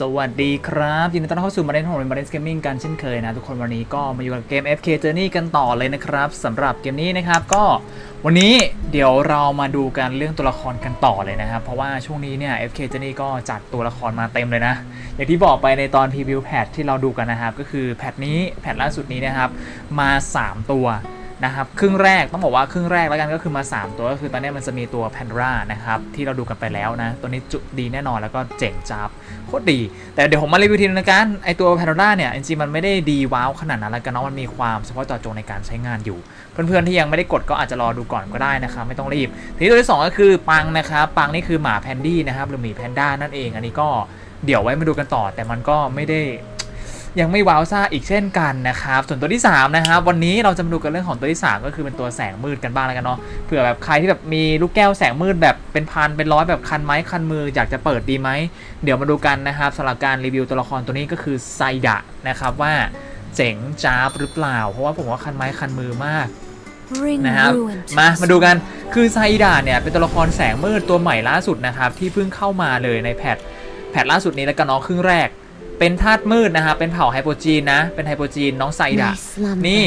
สวัสดีครับยินดีต้อนรับเข้าสู่มาเล่นของมาเล่นเกมมิ่งกันเช่นเคยนะทุกคนวันนี้ก็มาอยู่กับเกม FK Journey กันต่อเลยนะครับสำหรับเกมนี้นะครับก็วันนี้เดี๋ยวเรามาดูกันเรื่องตัวละครกันต่อเลยนะครับ เพราะว่าช่วงนี้เนี่ย FK Journey ก็จัดตัวละครมาเต็มเลยนะ อย่างที่บอกไปในตอนพรีวิวแพทที่เราดูกันนะครับ ก็คือแพทนี้แพทล่าสุดนี้นะครับมา 3 ตัว นะครับครึ่งแรกต้องบอกว่าครึ่งแรกแล้วกันก็คือมา 3 ตัวก็คือตอนนี้มันจะมีตัวแพนรานะครับที่เราดูกันไปแล้วนะ ตัวนี้จุดดีแน่นอนแล้วก็เจ๋งจับโคตรดี แต่เดี๋ยวผมมารีวิวทีนึงนะกันไอตัวแพนราเนี่ยจริงๆมันไม่ได้ดีว้าวขนาดนั้นแล้วกันเนาะมันมีความเฉพาะเจาะจงในการใช้งานอยู่ เพื่อนๆที่ยังไม่ได้กดก็อาจจะรอดูก่อนก็ได้นะครับไม่ต้องรีบ ทีนี้ตัวที่สองก็คือปังนะครับปังนี่คือหมาแพนดี้นะครับหรือหมีแพนด้านั่นเอง อันนี้ก็เดี๋ยวไว้มาดูกันต่อ แต่มันก็ไม่ได้ ยังไม่ว้าวซ่าอีกเช่นกันนะครับส่วนตัวที่3นะครับวันนี้เราจะมาดูกันเรื่องของตัวที่ 3 ก็คือเป็นตัวแสงมืดกันบ้างแล้วกันเนาะเผื่อแบบใครที่แบบมีลูกแก้วแสงมืดแบบเป็นพันเป็นร้อยแบบคันไม้คันมืออยากจะเปิดดีไหมเดี๋ยวมาดูกันนะครับสำหรับการรีวิวตัวละครตัวนี้ก็คือไซดะนะครับว่าเจ๋งจ้าบหรือเปล่า เพราะว่าผมว่าคันไม้คันมือมาก Bring นะครับ ruin to มา the มาดูกันคือไซดาเนี่ยเป็นตัวละครแสงมืดตัวใหม่ล่าสุดนะครับที่เพิ่งเข้ามาเลยในแพทแพทล่าสุดนี้แล้วกันเนาะครึ่งแรก เป็นธาตุมืดนะครับเป็นเผ่าไฮโปจีนนะ เป็นไฮโปจีนน้องไซดา My slumber. นี่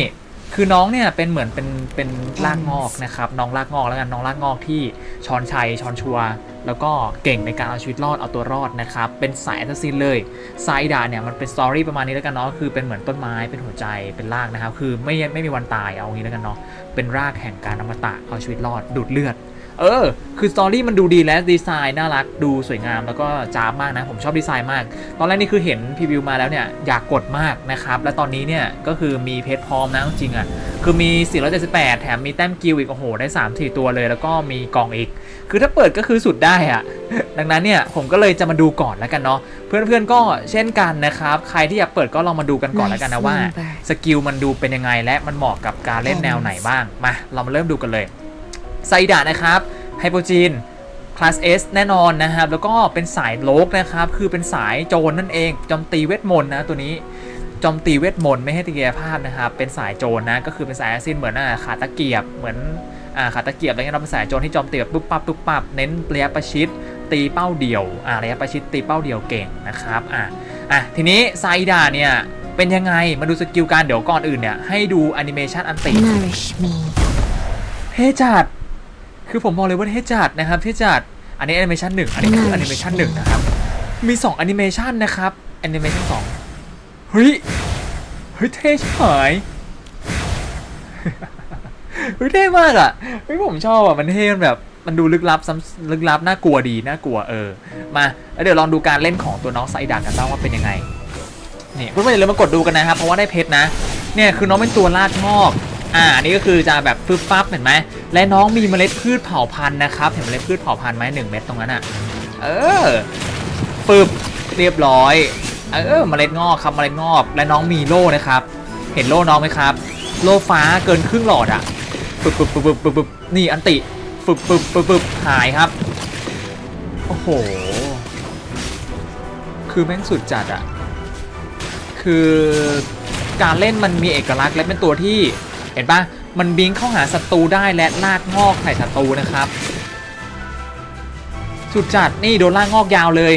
คือน้องเนี่ยเป็นเหมือนเป็นเป็นรากงอกนะครับ น้องรากงอกแล้วกัน น้องรากงอกที่ชอนชัยชอนชัว แล้วก็เก่งในการเอาชีวิตรอด เอาตัวรอดนะครับ เป็นสายแอสซัสซินเลย ไซดาเนี่ยมันเป็นสตอรี่ประมาณนี้แล้วกันเนาะ คือเป็นเหมือนต้นไม้ เป็นหัวใจ เป็นรากนะครับ คือไม่ไม่มีวันตาย เอางี้แล้วกันเนาะ เป็นรากแห่งการอมตะ เอาชีวิตรอด ดูดเลือด เออ คือสตอรี่มันดูดีและดีไซน์น่ารักดูสวยงามแล้วก็จ้าบมากนะ ผมชอบดีไซน์มาก ตอนแรกนี่คือเห็นพรีวิวมาแล้วเนี่ย อยากกดมากนะครับ และตอนนี้เนี่ยก็คือมีเพจพร้อมนะจริงๆอะ คือมี 478 แถมมีแต้มกิลอีก โอ้โห ได้ 3-4 ตัวเลย แล้วก็มีกล่องอีก คือถ้าเปิดก็คือสุดได้อะดังนั้นเนี่ยผมก็เลยจะมาดูก่อนแล้วกันเนาะเพื่อนๆก็เช่นกันนะครับ ใครที่อยากเปิดก็ลองมาดูกันก่อนแล้วกันนะว่าสกิลมันดูเป็นยังไงและมันเหมาะกับการเล่นแนวไหนบ้างมาเรามาเริ่มดูกันเลย ไซดานะครับไฮโปจีนคลาส S แน่นอนนะครับ แล้วก็เป็นสายโลกนะครับ คือเป็นสายโจรนั่นเองโจมตีเวทมนต์นะตัวนี้โจมตีเวทมนต์ไม่ให้ตีกายภาพนะครับ เป็นสายโจรนะ ก็คือเป็นสายแอสซินเหมือนอะขาตะเกียบ เหมือนอ่าขาตะเกียบอะไรเงี้ยเราเป็นสายโจรที่โจมตีแบบปุ๊บปั๊บปุ๊บปั๊บเน้นระยะประชิดตีเป้าเดี่ยวอ่าระยะประชิดตีเป้าเดี่ยวเก่งนะครับอะอะทีนี้ไซดาเนี่ยเป็นยังไงมาดูสกิลการเดี๋ยวก่อนอื่นเนี่ยให้ดูแอนิเมชันอันติ Nourish me. เท่จัด คือผมบอกเลยว่าเท่จัดนะครับเท่จัดอันนี้แอนิเมชันหนึ่งอันนี้คือแอนิเมชันหนึ่งนะครับ มี2แอนิเมชันนะครับแอนิเมชันสองเฮ้ยเฮ้ยเท่ชิบหายเฮ้ยเท่มากอะเฮ้ยผมชอบอะมันเท่มันแบบมันดูลึกลับซ้ำลึกลับน่ากลัวดีน่ากลัวเออมาแล้วเดี๋ยวลองดูการเล่นของตัวน้องไซดากันบ้างว่าเป็นยังไงนี่เพื่อนๆอย่าลืมมากดดูกันนะครับเพราะว่าได้เพชรนะเนี่ยคือน้องเป็นตัวลากงอกอ่าอันนี้ก็คือจะแบบฟึบฟับเห็นไหม และน้องมีเมล็ดพืชเผ่าพันธุ์นะครับ เห็นเมล็ดพืชเผ่าพันธุ์ไหมหนึ่งเม็ดตรงนั้นอะ เออฟึบเรียบร้อย เออเมล็ดงอกครับเมล็ดงอก และน้องมีโล่นะครับ เห็นโล่น้องไหมครับ โล่ฟ้าเกินครึ่งหลอดอะฟึบฟึบฟึบฟึบฟึบนี่อันติฟึบฟึบฟึบฟึบหายครับ โอ้โห คือแม่งสุดจัดอะ คือการเล่นมันมีเอกลักษณ์และเป็นตัวที่เห็นปะ มันบิงเข้าหาศัตรูได้และลากงอกใส่ศัตรูนะครับ สุดจัดนี่โดนลากงอกยาวเลย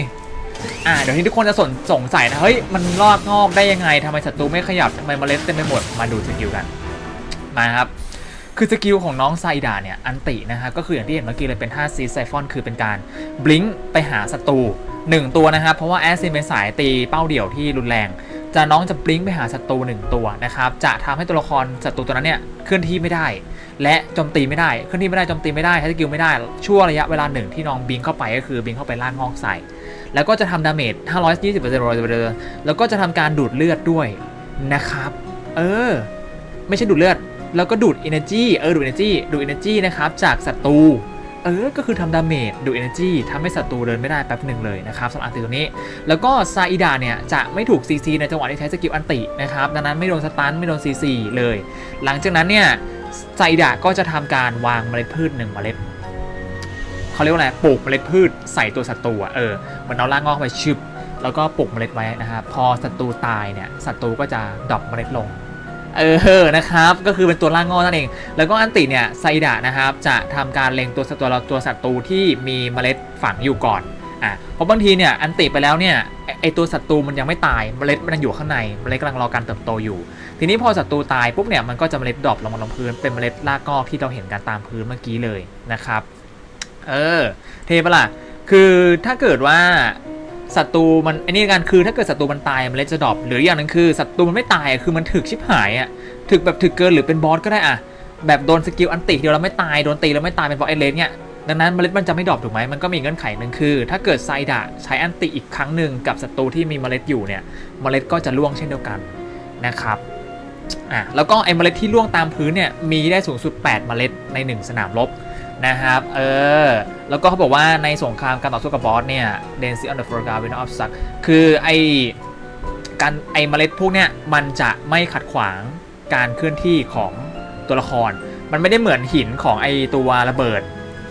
อ่าเดี๋ยวนี้ทุกคนจะสนสงสัยนะเฮ้ยมันลากงอกได้ยังไงทำไมศัตรูไม่ขยับทำไมเมล็ดเต็มไปหมดมาดูสกิลกันมาครับคือสกิลของน้องไซดาเนี่ยอันตินะครับก็คืออย่างที่เห็นเมื่อกี้เลยเป็นท่าซีไซฟอนคือเป็นการบลิงไปหาศัตรูหนึ่งตัวนะครับเพราะว่าแอสซินเป็นสายตีเป้าเดี่ยวที่รุนแรง จะน้องจะบลิงไปหาศัตรูหนึ่งตัวนะครับ จะทำให้ตัวละครศัตรูตัวนั้นเนี่ยเคลื่อนที่ไม่ได้ และโจมตีไม่ได้เคลื่อนที่ไม่ได้โจมตีไม่ได้ใช้สกิลไม่ได้ชั่วระยะเวลาหนึ่งที่น้องบิงเข้าไปก็คือบิงเข้าไปล่างงอกใส่ แล้วก็จะทำดาเมจ520%แล้วก็จะทำการดูดเลือดด้วยนะครับ เออ ไม่ใช่ดูดเลือด แล้วก็ดูด energy เออดูด energy ดูด energy นะครับจากศัตรู เออ ก็คือทำดาเมจดูด energy ทำให้ศัตรูเดินไม่ได้แป๊บหนึ่งเลยนะครับสำหรับอันติตัวนี้ แล้วก็ซาอิดาเนี่ย จะไม่ถูก CC ในจังหวะที่ใช้สกิลอันตินะครับ ดังนั้นไม่โดนสตันไม่โดน CC เลย หลังจากนั้นเนี่ยซาอิดาก็จะทำการวางเมล็ดพืชหนึ่งเมล็ดเขาเรียกว่าอะไรปลูกเมล็ดพืชใส่ตัวศัตรูเออเหมันเอาล่างงอกไปชึบแล้วก็ปลูกเมล็ดไว้นะครับพอศัตรูตายเนี่ยศัตรูก็จะดรอปเมล็ดลง เออนะครับก็คือเป็นตัวล่างงอนั่นเอง แล้วก็อันติเนี่ยไซดะนะครับจะทำการเล็งตัวศัตรูตัวศัตรูที่มีเมล็ดฝังอยู่ก่อนอะเพราะบางทีเนี่ยอันติไปแล้วเนี่ยไอตัวศัตรูมันยังไม่ตายเมล็ดมันยังอยู่ข้างในเมล็ดกำลังรอการเติบโตอยู่ ทีนี้พอศัตรูตายปุ๊บเนี่ยมันก็จะเมล็ดดรอปลงมาลงพื้นเป็นเมล็ดรากงอกที่เราเห็นกันตามพื้นเมื่อกี้เลยนะครับ เออ เทปะล่ะคือถ้าเกิดว่า ศัตรูมันไอ้นี่กันคือถ้าเกิดศัตรูมันตายเมล็ดจะดรอปหรืออย่างนึงคือศัตรูมันไม่ตายอะคือมันถึกชิบหายอะถึกแบบถึกเกินหรือเป็นบอสก็ได้อะแบบโดนสกิลอันติเดียวเราไม่ตายโดนตีแล้วไม่ตายเป็นบอสเอเลนเนี่ยดังนั้นเมล็ดมันจะไม่ดรอปถูกไหมมันก็มีเงื่อนไขหนึ่งคือ ถ้าเกิดไซดะใช้อันติอีกครั้งหนึ่งกับศัตรูที่มีเมล็ดอยู่เนี่ยเมล็ดก็จะล่วงเช่นเดียวกันนะครับอะแล้วก็ไอ้เมล็ดที่ล่วงตามพื้นเนี่ยมีได้สูงสุด 8 เมล็ดใน 1 สนามรบ นะครับ เออ แล้วก็เขาบอกว่าในสงครามการต่อสู้กับบอสเนี่ย Density on the foreground winner of suck คือไอการไอเมล็ดพวกเนี้ยมันจะไม่ขัดขวางการเคลื่อนที่ของตัวละคร มันไม่ได้เหมือนหินของไอตัวระเบิด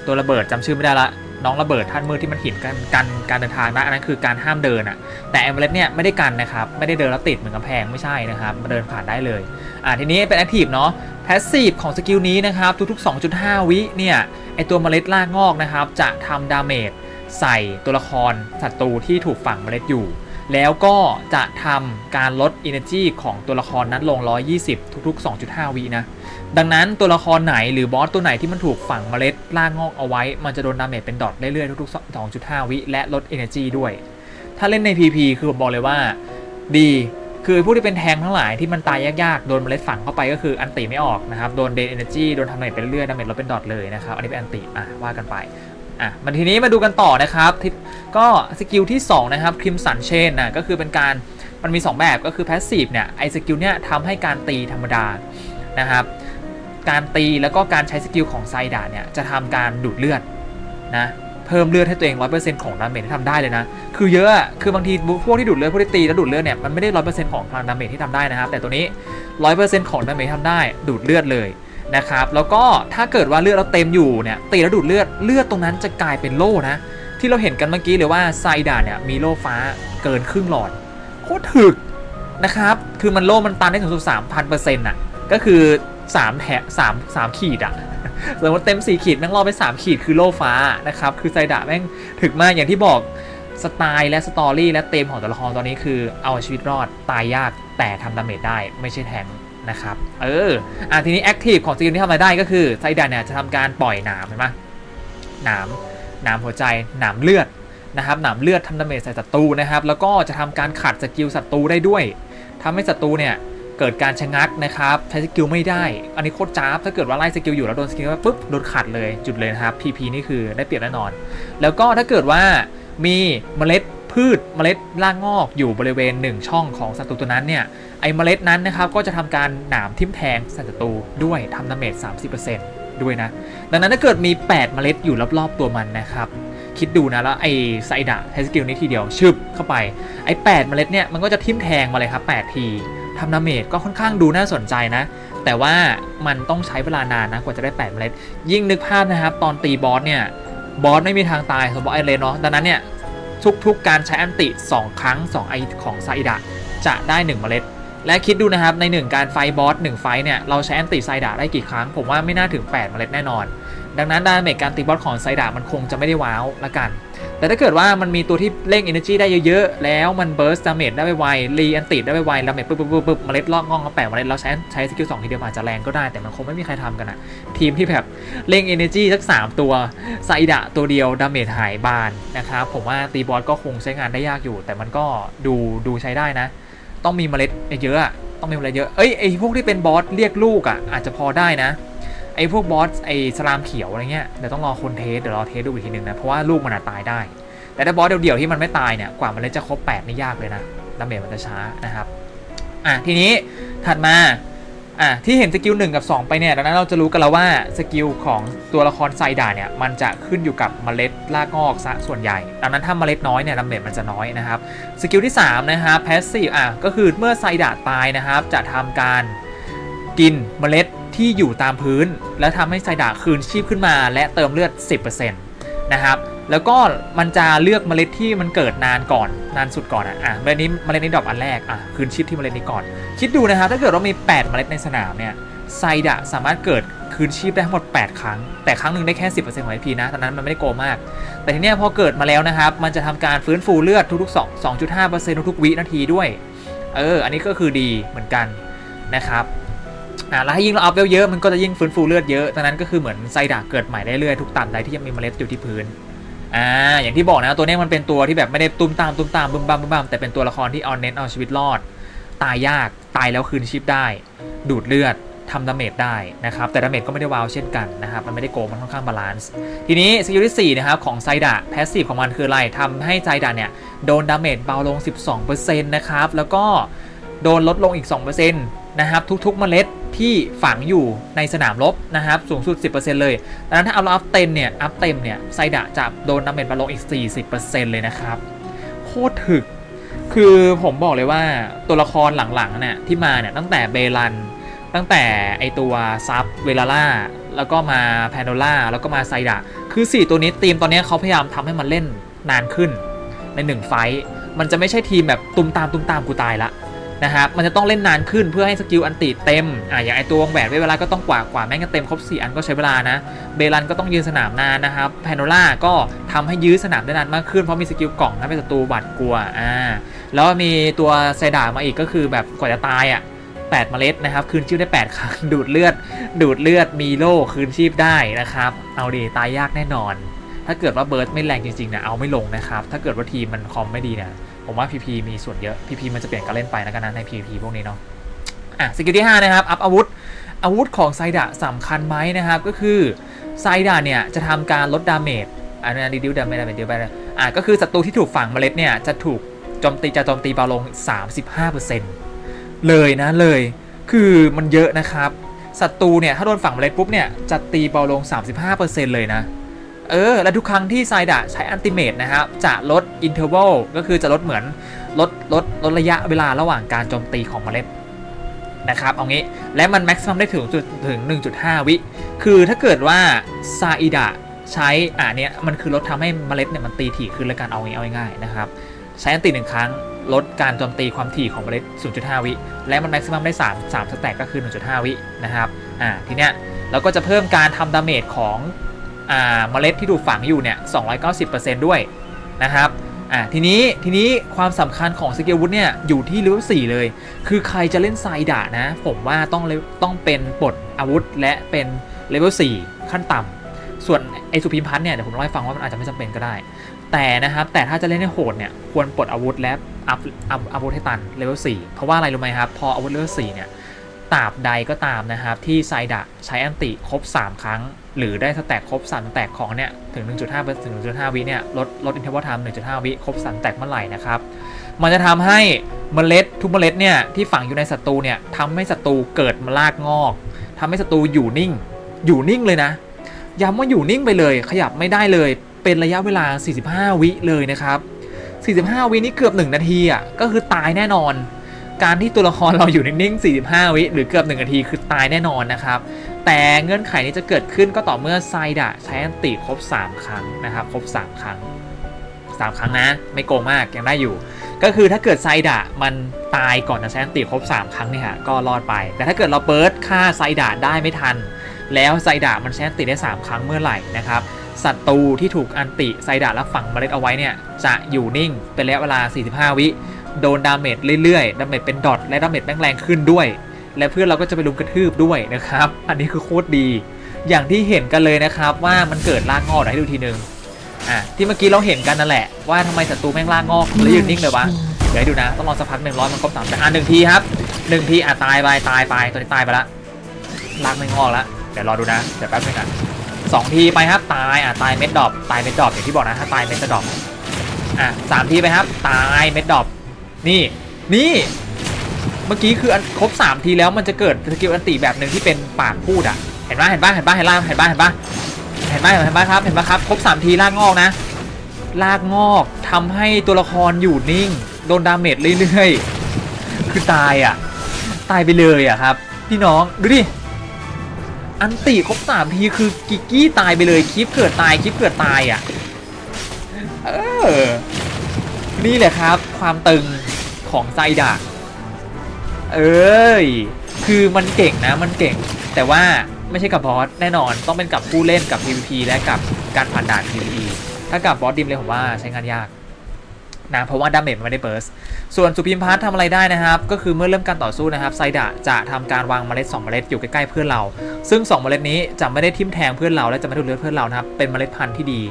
ตัวระเบิดจำชื่อไม่ได้ละ น้องระเบิดท่านมือที่มันหินกันกันการเดินทางนะอันนั้นคือการห้ามเดินอะแต่ไอเมล็ดเนี่ยไม่ได้กันนะครับ ไม่ได้เดินแล้วติดเหมือนกำแพงไม่ใช่นะครับ มาเดินผ่านได้เลย อ่าทีนี้เป็นแอคทีฟเนาะ แพสซีฟของสกิลนี้นะครับทุกๆ 2.5 วิเนี่ยไอตัวเมล็ดรากงอกนะครับจะทำดาเมจใส่ตัวละครศัตรูที่ถูกฝังเมล็ดอยู่ แล้วก็จะทำการลด Energy ของตัวละครนั้นลง 120 ทุกๆ 2.5 วินะดังนั้นตัวละครไหนหรือบอสตัวไหนที่มันถูกฝังเมล็ดรากงอกเอาไว้ มันจะโดนดาเมจเป็นดอทเรื่อยๆทุกๆ 2.5 วิและลด Energy ด้วย ถ้าเล่นใน PP คือผมบอกเลยว่าดี คือผู้ที่เป็นแทงทั้งหลายที่มันตายยากๆ โดนเมล็ดฝังเข้าไปก็คืออันติไม่ออกนะครับ โดนเดนเอเนจีโดนทำดาเมจไปเรื่อยๆดาเมจลดเป็นดอทเลยนะครับ อันนี้เป็นอันติอะว่ากันไปอะมาทีนี้มาดูกันต่อนะครับก็สกิลที่ 2 นะครับคริมสันเชนนะก็คือเป็นการมันมี 2 แบบก็คือแพสซีฟเนี่ยไอสกิลเนี่ยทำให้การตีธรรมดานะครับการตีแล้วก็การใช้สกิลของไซดาเนี่ยจะทำการดูดเลือดนะ พิ่มเลือดให้ตัวเอง100%ของดาเมจที่ทำได้เลยนะ คือเยอะคือบางทีพวกที่ดูดเลือดพวกที่ตีแล้วดูดเลือดเนี่ยมันไม่ได้100%ของพลังดาเมจที่ทำได้นะครับแต่ตัวนี้100%ของดาเมจทำได้ดูดเลือดเลยนะครับแล้วก็ถ้าเกิดว่าเลือดเราเต็มอยู่เนี่ยตีแล้วดูดเลือดเลือดตรงนั้นจะกลายเป็นโล่นะ ที่เราเห็นกันเมื่อกี้เลยว่าไซดาเนี่ยมีโล่ฟ้าเกินครึ่งหลอดโคตรถึกนะครับคือมันโล่มันตันได้ถึงสุด3,000%อะก็คือ 3แถ3 3ขีดอะสมมติเต็ม4ขีดแม่งรอไป3ขีดคือโลฟ้านะครับ คือไซดะแม่งถึกมากอย่างที่บอกสไตล์และสตอรี่และเต็มของตัวละครตอนนี้คือเอาชีวิตรอดตายยากแต่ทำดาเมจได้ไม่ใช่แทงนะครับ เอออะทีนี้แอคทีฟของสกิลที่ทำอะไรได้ก็คือไซดะเนี่ยจะทำการปล่อยหนามเห็นไหมหนามหนามหัวใจหนามเลือดนะครับหนามเลือดทำดาเมจใส่ศัตรูนะครับ แล้วก็จะทำการขัดสกิลศัตรูได้ด้วยทำให้ศัตรูเนี่ย เกิดการชะงักนะครับใช้สกิลไม่ได้ อันนี้โคตรจ้าบถ้าเกิดว่าไล่สกิลอยู่แล้วโดนสกิลปุ๊บโดนขัดเลยจุดเลยนะครับ PP นี่คือได้เปรียบแน่นอน แล้วก็ถ้าเกิดว่ามีเมล็ดพืชเมล็ดรากงอกอยู่บริเวณ 1 ช่องของศัตรูตัวนั้นเนี่ยไอเมล็ดนั้นนะครับก็จะทำการหนามทิ่มแทงศัตรูด้วยทำดาเมจ30%ด้วยนะ ดังนั้นถ้าเกิดมี 8 เมล็ดอยู่รอบๆตัวมันนะครับ คิดดูนะแล้วไอ้ไซดะใช้สกิลนี้ทีเดียวชึบเข้าไปไอ้8เมล็ดเนี่ยมันก็จะทิ่มแทงมาเลยครับ 8 ที ทำดาเมจก็ค่อนข้างดูน่าสนใจนะ แต่ว่ามันต้องใช้เวลานานนะกว่าจะได้8เมล็ด ยิ่งนึกภาพนะครับ ตอนตีบอสเนี่ยบอสไม่มีทางตายสมมติไอเลนเนาะดังนั้นเนี่ยทุกๆการใช้อันติ 2 ครั้ง 2 ไอของไซดะจะได้ 1 เมล็ด และคิดดูนะครับ ใน 1 การไฟบอส1ไฟเนี่ย เราใช้แอนติไซดะได้กี่ครั้ง ผมว่าไม่น่าถึง 8 เมล็ดแน่นอน ดังนั้นดาเมจการตีบอสของไซดะมันคงจะไม่ได้ว้าวละกัน แต่ถ้าเกิดว่ามันมีตัวที่เร่ง energy ได้เยอะๆ แล้วมัน burst damage ได้ไวๆรีแอนติได้ไวๆดาเมจปุ๊บปุ๊บปุ๊บปุ๊บเมล็ดลอกงอกมาแปะเมล็ดเราใช้ใช้สกิลสองทีเดียวอาจจะแรงก็ได้แต่มันคงไม่มีใครทำกันอะทีมที่แบบเร่ง energy สัก3ตัวไซดะตัวเดียวดาเมจหายบานนะครับผมว่าตีบอสก็คงใช้งานได้ยากอยู่ แต่มันก็ดูดูใช้ได้นะ ต้องมีเมล็ดเยอะต้องมีเมล็ดเยอะเอ้ยไอพวกที่เป็นบอสเรียกลูกอะอาจจะพอได้นะไอ้พวกบอสไอ้สลามเขียวอะไรเงี้ยเดี๋ยวต้องรอคนเทสเดี๋ยวรอเทสดูอีกทีหนึ่งนะเพราะว่าลูกมันอะตายได้ แต่ถ้าบอสเดี่ยวๆที่มันไม่ตายเนี่ยกว่ามันเลยจะครบ8นี่ยากเลยนะดาเมจมันจะช้านะครับอะทีนี้ถัดมา อะที่เห็นสกิล1กับ 2 ไปเนี่ยดังนั้นเราจะรู้กันแล้วว่าสกิลของตัวละครไซดาเนี่ยมันจะขึ้นอยู่กับเมล็ดรากงอกซะส่วนใหญ่ ดังนั้นถ้าเมล็ดน้อยเนี่ยดาเมจมันจะน้อยนะครับสกิลที่3นะครับแพสซีฟอะก็คือเมื่อไซดาตายนะครับจะทำการกินเมล็ดที่อยู่ตามพื้น แล้วทำให้ไซดาคืนชีพขึ้นมา และเติมเลือด 10%นะครับ แล้วก็มันจะเลือกเมล็ดที่มันเกิดนานก่อนนานสุดก่อนอะอะเมล็ดนี้เมล็ดนี้ดรอปอันแรกอะคืนชีพที่เมล็ดนี้ก่อน คิดดูนะครับถ้าเกิดว่ามี 8 เมล็ดในสนามเนี่ยไซดะสามารถเกิดคืนชีพได้ทั้งหมด 8 ครั้ง แต่ครั้งหนึ่งได้แค่ 10%ของ IP นะตอนนั้นมันไม่ได้โกมาก แต่ทีเนี้ยพอเกิดมาแล้วนะครับ มันจะทำการฟื้นฟูเลือดทุกๆ 2 2.5%ทุกๆวินาทีด้วย เออ อันนี้ก็คือดีเหมือนกันนะครับอ่าแล้วถ้ายิ่งเราอัพเวลเยอะมันก็จะยิ่งฟื้นฟูเลือดเยอะดังนั้นก็คือเหมือนไซดะเกิดใหม่ได้เรื่อยทุกตันใดที่ยังมีเมล็ดอยู่ที่พื้น อ่าอย่างที่บอกนะตัวนี้มันเป็นตัวที่แบบไม่ได้ตุ้มตามตุ้มตามบึ้มบ้ามบึ้มบ้ามแต่เป็นตัวละครที่เอาเน้นเอาชีวิตรอด ตายยากตายแล้วคืนชีพได้ ดูดเลือดทำดาเมจได้นะครับ แต่ดาเมจก็ไม่ได้วาวเช่นกันนะครับ มันไม่ได้โกมันค่อนข้างบาลานซ์ทีนี้สกิลที่4นะครับของไซดะแพสซีฟของมันคืออะไรทำให้ไซดะเนี่ยโดนดาเมจเบาลง 12%นะครับแล้วก็โดนลดลงอีก 2% นะครับทุกๆเมล็ดที่ฝังอยู่ในสนามรบนะครับสูงสุด 10%เลยดังนั้นถ้าเอาเราอัพเต็มเนี่ยอัพเต็มเนี่ยไซดะจะโดนดาเมจบาลงอีก 40%เลยนะครับ โคตรถึก คือผมบอกเลยว่าตัวละครหลังๆเนี่ยที่มาเนี่ยตั้งแต่เบลัน ตั้งแต่ไอตัวซับเวลาล่าแล้วก็มาแพนโดล่าแล้วก็มาไซดะคือ 4 ตัวนี้ทีมตอนนี้เขาพยายามทำให้มันเล่นนานขึ้นใน 1 ไฟท์มันจะไม่ใช่ทีมแบบตุมตามตุมตามกูตายละ นะครับมันจะต้องเล่นนานขึ้นเพื่อให้สกิลอันติเต็มอะอย่างไอตัววงแหวนเวลาก็ต้องกว่ากว่าแม่งจะเต็มครบ4อันก็ใช้เวลานะเบลันก็ต้องยืนสนามนานนะครับแพนโดล่าก็ทำให้ยื้อสนามได้นานมากขึ้นเพราะมีสกิลกล่องทำให้ศัตรูหวาดกลัวอ่าแล้วมีตัวไซดามาอีกก็คือแบบกว่าจะตายอะ8เมล็ดนะครับคืนชีพได้ 8 ครั้ง ดูดเลือด ดูดเลือดมีโล่คืนชีพได้นะครับ เอาดีตายยากแน่นอน ถ้าเกิดว่าเบิร์ดไม่แรงจริงๆเนี่ยเอาไม่ลงนะครับ ถ้าเกิดว่าทีมมันคอมไม่ดีเนี่ย ผมว่า PP มีส่วนเยอะ PP มันจะเปลี่ยนการเล่นไปนะกันนะใน PP พวกนี้เนาะอะสกิลที่ 5 นะครับ อัพอาวุธ อาวุธของไซดะสำคัญไหมนะครับ ก็คือไซดะเนี่ย จะทำการลดดาเมจอันนี้ดิวดาเมจดาเมจเดียวไปเลยอะก็คือศัตรูที่ถูกฝังเมล็ดเนี่ย จะถูกโจมตีจะโจมตีเบาลง 35%เลยนะเลยคือมันเยอะนะครับศัตรูเนี่ยถ้าโดนฝังเมล็ดปุ๊บเนี่ยจะตีเบาลง 35%เลยนะ เออ และทุกครั้งที่ไซดะใช้อันติเมตนะครับจะลดอินเทอร์วัลก็คือจะลดเหมือนลดลดลดระยะเวลาระหว่างการโจมตีของเมล็ดนะครับเอางี้และมันแม็กซิมัมได้ถึงจุดถึง 1.5 วิ คือถ้าเกิดว่าซาอิดะใช้อ่าเนี่ยมันคือลดทำให้เมล็ดเนี่ยมันตีถี่ขึ้นและกันเอางี้เอาง่ายๆนะครับ ใช้อันติหนึ่งครั้งลดการโจมตีความถี่ของเมล็ด 0.5 วิ และมันแม็กซิมัมได้ 3 3สแต็กก็คือ 1.5 วินะครับอ่าทีเนี้ยเราก็จะเพิ่มการทำดาเมจของ เมล็ดที่ถูกฝังอยู่เนี่ย 290%ด้วยนะครับอ่าทีนี้ทีนี้ความสำคัญของสกิลวุธเนี่ยอยู่ที่เลเวล4เลย คือใครจะเล่นไซดะนะ ผมว่าต้องเลต้องเป็นปลดอาวุธและเป็นเลเวล4ขั้นต่ำส่วนไอสุพิมพัฒน์เนี่ยเดี๋ยวผมเล่าให้ฟังว่ามันอาจจะไม่จำเป็นก็ได้ แต่นะครับแต่ถ้าจะเล่นให้โหดเนี่ยควรปลดอาวุธและอัพอัพอาวุธให้ตันเลเวล4เพราะว่าอะไรรู้ไหมครับพออาวุธเลเวล4เนี่ย ตราบใดก็ตามนะครับ ที่ไซดะใช้อันติครบ 3 ครั้ง หรือได้สแต็กครบ3สแต็กของเนี่ยถึง 1.5ถึง1.5 วิเนี่ยลดลดอินเทอร์วัลไทม์1.5 วิครบ3สแต็กเมื่อไหร่นะครับ มันจะทำให้เมล็ดทุกเมล็ดเนี่ยที่ฝังอยู่ในศัตรูเนี่ยทำให้ศัตรูเกิดมาลากงอกทำให้ศัตรูอยู่นิ่ง อยู่นิ่งเลยนะย้ำว่าอยู่นิ่งไปเลย ขยับไม่ได้เลย เป็นระยะเวลา 45 วิเลยนะครับ 45 วินี่เกือบ 1 นาทีอะก็คือตายแน่นอน การที่ตัวละครเราอยู่นิ่งๆ 45 วิหรือเกือบ 1 นาทีคือตายแน่นอนนะครับ แต่เงื่อนไขนี้จะเกิดขึ้นก็ต่อเมื่อไซดะใช้อันติครบ 3 ครั้งนะครับครบ 3 ครั้ง 3 ครั้งนะ ไม่โกงมากยังได้อยู่ ก็คือถ้าเกิดไซดะมันตายก่อนจะใช้อันติครบ 3 ครั้งเนี่ยฮะก็รอดไป แต่ถ้าเกิดเราเบิร์ดฆ่าไซดะได้ไม่ทัน แล้วไซดะมันใช้อันติได้ 3 ครั้งเมื่อไหร่นะครับศัตรูที่ถูกอันติไซดะและฝังเมล็ดเอาไว้เนี่ยจะอยู่นิ่งเป็นระยะเวลา 45 วิ โดนดาเมจเรื่อยๆ ดาเมจเป็นดอทและดาเมจแม่งแรงขึ้นด้วย และเพื่อนเราก็จะไปลุมกระทืบด้วยนะครับ อันนี้คือโคตรดี อย่างที่เห็นกันเลยนะครับว่ามันเกิดรากงอกเดี๋ยวให้ดูทีนึงอะที่เมื่อกี้เราเห็นกันนั่นแหละว่าทำไมศัตรูแม่งรากงอกแล้วยืนนิ่งเลยวะเดี๋ยวให้ดูนะ ต้องรอสักพักหนึ่งร้อยมันครบสามแต่อะหนึ่งทีครับหนึ่งทีอะตายไปตายไปตัวนี้ตายไปละลากไม่งอกละเดี๋ยวรอดูนะเดี๋ยวแป๊บนึงอะสองทีไปครับตายอะตายเม็ดดรอปตายเม็ดดรอปอย่างที่บอกนะถ้าตายเม็ดจะดรอปอะสามทีไปครับ ตายเม็ดดรอป นี่ นี่ เมื่อกี้คืออันครบ 3 ทีแล้วมันจะเกิดสกิลอันติแบบหนึ่งที่เป็นปากพูดอะ เห็นปะเห็นปะเห็นปะเห็นล่างเห็นปะเห็นปะเห็นปะเห็นปะครับ เห็นปะครับ ครบ 3 ทีลากงอกนะ ลากงอกทำให้ตัวละครอยู่นิ่ง โดนดาเมจเรื่อยๆ คือตายอะ ตายไปเลยอะครับ พี่น้อง ดูดิ อันติครบ 3 ทีคือกิกกี้ตายไปเลย คลิปเกิดตาย คลิปเกิดตายอะ เออนี่แหละครับ ความตึง ของไซดะเอ้ย คือมันเก่งนะมันเก่ง แต่ว่าไม่ใช่กับบอสแน่นอนต้องเป็นกับผู้เล่นกับ PVP และกับการผ่านด่าน PVE ถ้ากับบอสดิมเลยผมว่าใช้งานยากนะเพราะว่าดาเมจมันไม่ได้เบิร์สส่วนสุพิมพัททำอะไรได้นะครับ ก็คือเมื่อเริ่มการต่อสู้นะครับไซดะจะทำการวางเมล็ด 2 เมล็ดอยู่ใกล้ๆเพื่อนเรา ซึ่ง 2 เมล็ดนี้จะไม่ได้ทิ่มแทงเพื่อนเราและจะไม่ดูดเลือดเพื่อนเรานะครับเป็นเมล็ดพันธุ์ที่ดี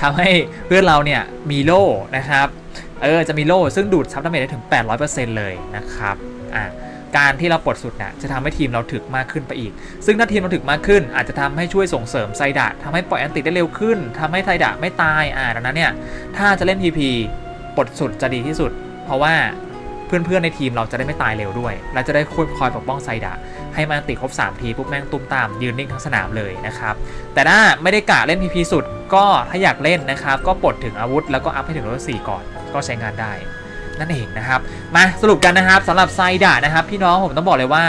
ทำให้เพื่อนเราเนี่ยมีโล่นะครับ เออจะมีโล่ซึ่งดูดซับดาเมจได้ถึง 800%เลยนะครับอะการที่เราปลดสุดเนี่ยจะทำให้ทีมเราถึกมากขึ้นไปอีก ซึ่งถ้าทีมเราถึกมากขึ้น อาจจะทำให้ช่วยส่งเสริมไซดะทำให้ปล่อยแอนติได้เร็วขึ้นทำให้ไซดะไม่ตายอ่าดังนั้นเนี่ยถ้าจะเล่น PP ปลดสุดจะดีที่สุด เพราะว่าเพื่อนๆในทีมเราจะได้ไม่ตายเร็วด้วย และจะได้คอยปกป้องไซดะให้มันติดครบ 3 ทีปุ๊บแม่งตุ้มตามยืนนิ่งทั้งสนามเลยนะครับแต่ถ้าไม่ได้กะเล่น PP สุดก็ถ้าอยากเล่นนะครับก็ปลดถึงอาวุธแล้วก็อัพให้ถึงเลเวล4ก่อน ก็ใช้งานได้ นั่นเองนะครับ มาสรุปกันนะครับสำหรับไซดะนะครับ พี่น้องผมต้องบอกเลยว่า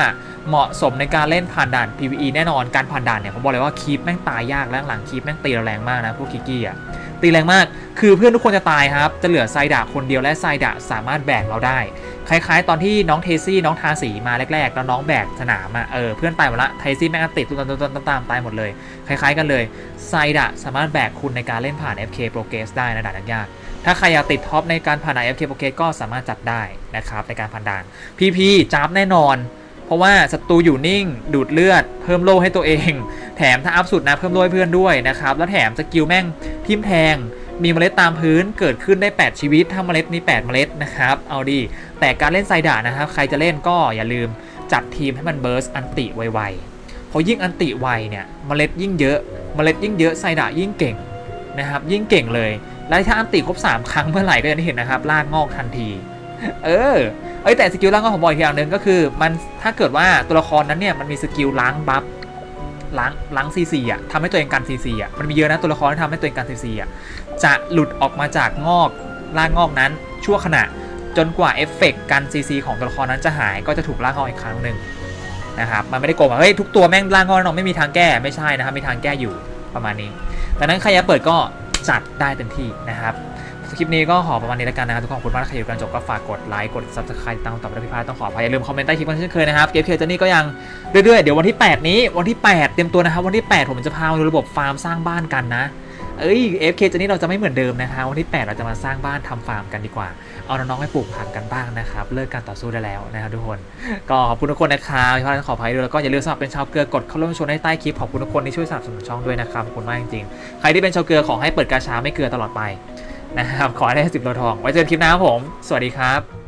เหมาะสมในการเล่นผ่านด่าน PVE แน่นอนการผ่านด่านเนี่ยผมบอกเลยว่าคีปแม่งตายยากและหลังคีปแม่งตีเราแรงมากนะพวกคิกกี้อะตีแรงมาก คือเพื่อนทุกคนจะตายครับ จะเหลือไซดะคนเดียวและไซดะสามารถแบกเราได้ คล้ายๆ ตอนที่น้องเทซี่น้องทาสีมาแรกๆ แล้วน้องแบกสนามอะเออเพื่อนตายหมดละ เทซี่แม่งติดตุ้มตามตามตายหมดเลย คล้ายๆกันเลยไซดะสามารถแบกคุณในการเล่นผ่าน FK Progress ได้นะด่านยากๆ ถ้าใครอยากติดท็อปในการผ่าน FK Progress ก็สามารถจัดได้นะครับในการผ่านด่าน PP จับแน่นอน เพราะว่าศัตรูอยู่นิ่ง ดูดเลือด เพิ่มโล่ให้ตัวเอง แถมถ้าอัพสุดนะเพิ่มโล่ให้เพื่อนด้วยนะครับแล้วแถมสกิลแม่งทิมแทงมีเมล็ดตามพื้นเกิดขึ้นได้ 8 ชีวิต ถ้าเมล็ดนี้8เมล็ดนะครับ เอาดี แต่การเล่นไซด่านะครับ ใครจะเล่นก็อย่าลืมจัดทีมให้มันเบิร์สอันติไวๆเพราะยิ่งอันติไวเนี่ย เมล็ดยิ่งเยอะ เมล็ดยิ่งเยอะไซด่ายิ่งเก่งนะครับ ยิ่งเก่งเลย และถ้าอันติครบ 3 ครั้งเมื่อไหร่ก็จะได้เห็นนะครับลากงอกทันที เออเอ้แต่สกิลล้างก็ผมบอกอีกอย่างหนึ่งก็คือ มันถ้าเกิดว่าตัวละครนั้นเนี่ยมันมีสกิลล้างบัฟล้างล้างซีซีอะทำให้ตัวเองกันซีซีอะมันมีเยอะนะตัวละครที่ทำให้ตัวเองกันซีซีอะจะหลุดออกมาจากงอกล่างงอกนั้น ชั่วขณะจนกว่าเอฟเฟกต์กันซีซีของตัวละครนั้นจะหายก็จะถูกล่างงอกอีกครั้งหนึ่งนะครับมันไม่ได้โกงว่าเฮ้ยทุกตัวแม่งล่างงอกน่นอนไม่มีทางแก้ไม่ใช่นะครับมีทางแก้อยู่ประมาณนี้ดังนั้นใครอยากเปิดก็ จัดได้เต็มที่นะครับคลิปนี้ก็ขอประมาณนี้แล้วกันนะครับทุกคนขอบคุณมากถ้าใครอยู่กันจบก็ฝากกดไลค์กด subscribe ตามต่อไปด้วยพี่พายต้องขออภัยอย่าลืมคอมเมนต์ใต้คลิปกันเช่นเคยนะครับเกมเคลย์จนี่ก็ยังเรื่อยๆเดี๋ยววันที่ 8 นี้วันที่ 8 เตรียมตัวนะครับวันที่ 8 ผมจะพามาดูระบบฟาร์มสร้างบ้านกันนะ เอ้ย FK จนี่เราจะไม่เหมือนเดิมนะคะ วันที่ 8 เราจะมาสร้างบ้านทำฟาร์มกันดีกว่า เอาน้องๆไปปลูกผักกันบ้างนะครับ เลิกการต่อสู้ได้แล้วนะครับทุกคน ก็ขอบคุณทุกคนนะครับพี่พาตขออภัยด้วยแล้วก็อย่าลืมสมัครเป็นชาวเกลือกดเข้าร่วมชมในใต้คลิป ขอบคุณทุกคนที่ช่วยสนับสนุนช่องด้วยนะครับ ขอบคุณมากจริงๆ ใครที่เป็นชาวเกลือขอให้เปิดกาชาไม่เกลือตลอดไปนะครับ ขอให้ได้สิบโลทอง ไว้เจอกันคลิปหน้าครับผม สวัสดีครับ